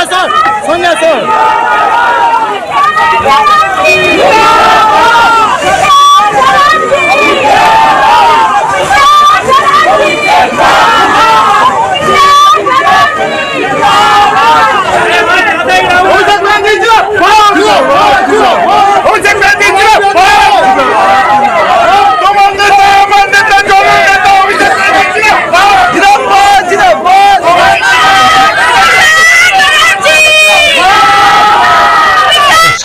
আসো সঙ্গে আসো অভিষেক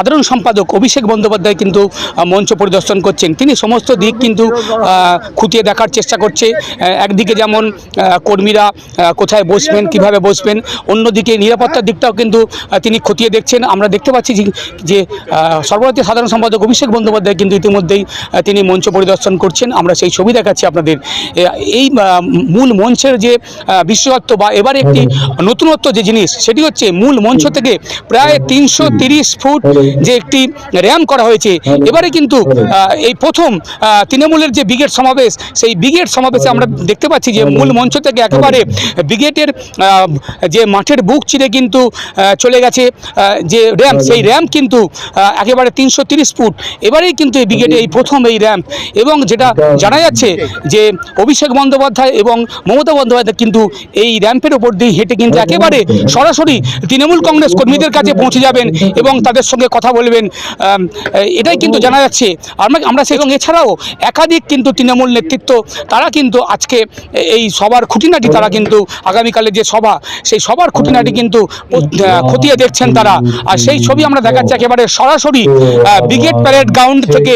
সাধারণ সম্পাদক অভিষেক বন্দ্যোপাধ্যায় কিন্তু মঞ্চ পরিদর্শন করছেন। তিনি সমস্ত দিক কিন্তু খুঁটিয়ে দেখার চেষ্টা করছে। একদিকে যেমন কর্মীরা কোথায় বসবেন কীভাবে বসবেন অন্যদিকে নিরাপত্তার দিকটাও কিন্তু তিনি খতিয়ে দেখছেন। আমরা দেখতে পাচ্ছি যে- সর্বভারতীয় সাধারণ সম্পাদক অভিষেক বন্দ্যোপাধ্যায় কিন্তু ইতিমধ্যেই তিনি মঞ্চ পরিদর্শন করছেন। আমরা সেই ছবি দেখাচ্ছি আপনাদের। এই মূল মঞ্চের যে আহ, বিশেষত্ব বা এবারে একটি নতুনত্ব যে জিনিস সেটি হচ্ছে মূল মঞ্চ থেকে প্রায় তিনশো ফুট যে একটি র্যাম করা হয়েছে। এবারে কিন্তু এই প্রথম তৃণমূলের যে ব্রিগেড সমাবেশ সেই ব্রিগেড সমাবেশে আমরা দেখতে পাচ্ছি যে মূল মঞ্চ থেকে একেবারে ব্রিগেডের যে মাঠের বুক চিরে কিন্তু চলে গেছে যে র্যাম সেই র্যাম কিন্তু একেবারে তিনশো তিরিশ ফুট এবারেই কিন্তু এই ব্রিগেডে এই প্রথম এই র্যাম্প এবং যেটা জানা যাচ্ছে যে অভিষেক বন্দ্যোপাধ্যায় এবং মমতা বন্দ্যোপাধ্যায় কিন্তু এই র্যাম্পের ওপর দিয়ে হেঁটে কিন্তু একেবারে সরাসরি তৃণমূল কংগ্রেস কর্মীদের কাছে পৌঁছে যাবেন এবং তাদের সঙ্গে কথা বলবেন এটাই কিন্তু জানা যাচ্ছে। আমরা আমরা সে এবং এছাড়াও একাধিক কিন্তু তৃণমূল নেতৃত্ব তারা কিন্তু আজকে এই সবার খুঁটিনাটি তারা কিন্তু আগামীকালের যে সভা সেই সবার খুঁটিনাটি কিন্তু খতিয়ে দেখছেন তারা। আর সেই ছবি আমরা দেখাচ্ছি একেবারে সরাসরি ব্রিগেড প্যারেড গ্রাউন্ড থেকে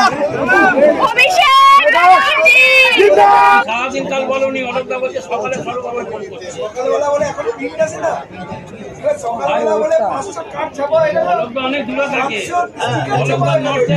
আহ, অভিষেক ব্যানার্জি সারাদিন কাল বলনি অলোকদা বলছে সকালে সরব আবার ফোন করছে। অলোকদা অনেক দূরে থাকে। অলোকদা নর্থে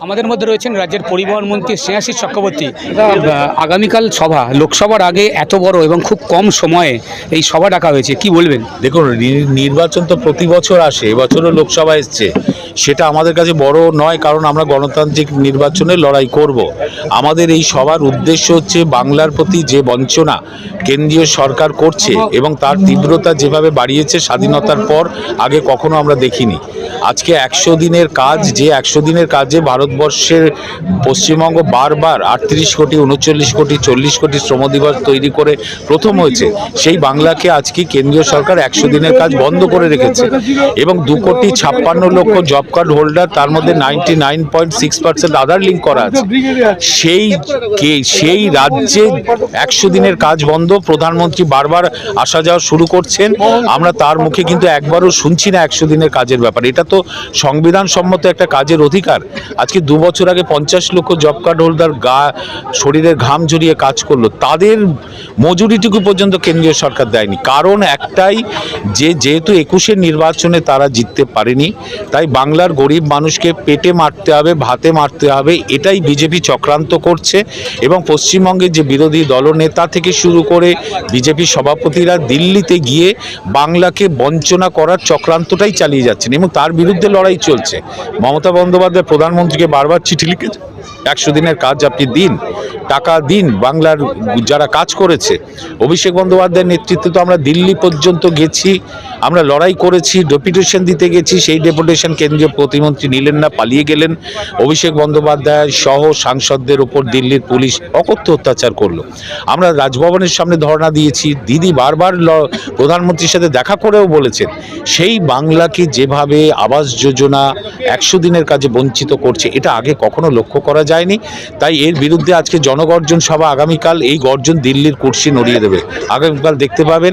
আমাদের মধ্যে রয়েছেন রাজ্যের পরিবহন মন্ত্রী স্নেহাশিস চক্রবর্তী। আগামীকাল সভা লোকসভার আগে এত বড় এবং খুব কম সময়ে এই সভা ডাকা হয়েছে কি বলবেন? দেখুন নি- নির্বাচন তো প্রতি বছর আসে এবছরও লোকসভা এসছে। সেটা আমাদের কাছে বড় নয় কারণ আমরা গণতান্ত্রিক নির্বাচনে লড়াই করব। আমাদের এই সবার উদ্দেশ্য হচ্ছে বাংলার প্রতি যে বঞ্চনা কেন্দ্রীয় সরকার করছে এবং তার তীব্রতা যেভাবে বাড়িয়েছে স্বাধীনতার পর আগে কখনো আমরা দেখিনি। আজকে একশো দিনের কাজ, যে একশো দিনের কাজে ভারতবর্ষের পশ্চিমবঙ্গ বারবার আটত্রিশ কোটি, উনচল্লিশ কোটি, চল্লিশ কোটি শ্রম দিবস তৈরি করে প্রথম হয়েছে। সেই বাংলাকে আজকে কেন্দ্রীয় সরকার একশো দিনের কাজ বন্ধ করে রেখেছে এবং দু কোটি ছাপ্পান্ন লক্ষ জব কার্ড হোল্ডার তার মধ্যে ninety nine point six percent Aadhaar link করা আছে। সেই কে, সেই রাজ্যে একশো দিনের কাজ বন্ধ, প্রধানমন্ত্রী বারবার আসা যাওয়া শুরু করছেন। আমরা তার মুখে কিন্তু একবারও শুনছি না একশো দিনের কাজের ব্যাপার। এটা তো সংবিধান সম্মত একটা কাজের অধিকার। আজকে দু বছর আগে পঞ্চাশ লক্ষ জব কার্ড হোল্ডার গা, শরীরের ঘাম জড়িয়ে কাজ করল। তাদের মজুরিটুকু পর্যন্ত কেন্দ্রীয় সরকার দেয়নি। কারণ একটাই, যে যেহেতু একুশের নির্বাচনে তারা জিততে পারেনি, তাই বাংলার গরিব মানুষকে পেটে মারতে হবে, ভাতে মারতে হবে, এটাই বিজেপি চক্রান্ত করছে। এবং পশ্চিমবঙ্গের যে বিরোধী দলনেতা থেকে শুরু করে বিজেপি সভাপতিরা দিল্লিতে গিয়ে বাংলাকে বঞ্চনা করার চক্রান্তটাই চালিয়ে যাচ্ছেন। এবং তার বিরুদ্ধে লড়াই চলছে। মমতা বন্দ্যোপাধ্যায় প্রধানমন্ত্রীকে বারবার চিঠি লিখেছে একশো দিনের কাজ আপনি দিন, টাকা দিন, বাংলার যারা কাজ করেছে। অভিষেক বন্দ্যোপাধ্যায়ের নেতৃত্বে তো আমরা দিল্লি পর্যন্ত গেছি। আমরা লড়াই করেছি, ডেপুটেশন দিতে গেছি, সেই ডেপুটেশন কেন্দ্রীয় প্রতিমন্ত্রী নিলেন না, পালিয়ে গেলেন। অভিষেক বন্দ্যোপাধ্যায় সহ সাংসদদের উপর দিল্লির পুলিশ অকথ্য অত্যাচার করল। আমরা রাজভবনের সামনে ধর্ণা দিয়েছি, দিদি বারবার প্রধানমন্ত্রীর সাথে দেখা করেও বলেছেন, সেই বাংলাকে যেভাবে আবাস যোজনা একশো দিনের কাজে বঞ্চিত করছে, এটা আগে কখনো লক্ষ্য করা যায়নি। তাই এর বিরুদ্ধে আজকে জনগর্জন সভা আগামীকাল, এই গর্জন দিল্লির কুর্সি নড়িয়ে দেবে। আগামীকাল দেখতে পাবেন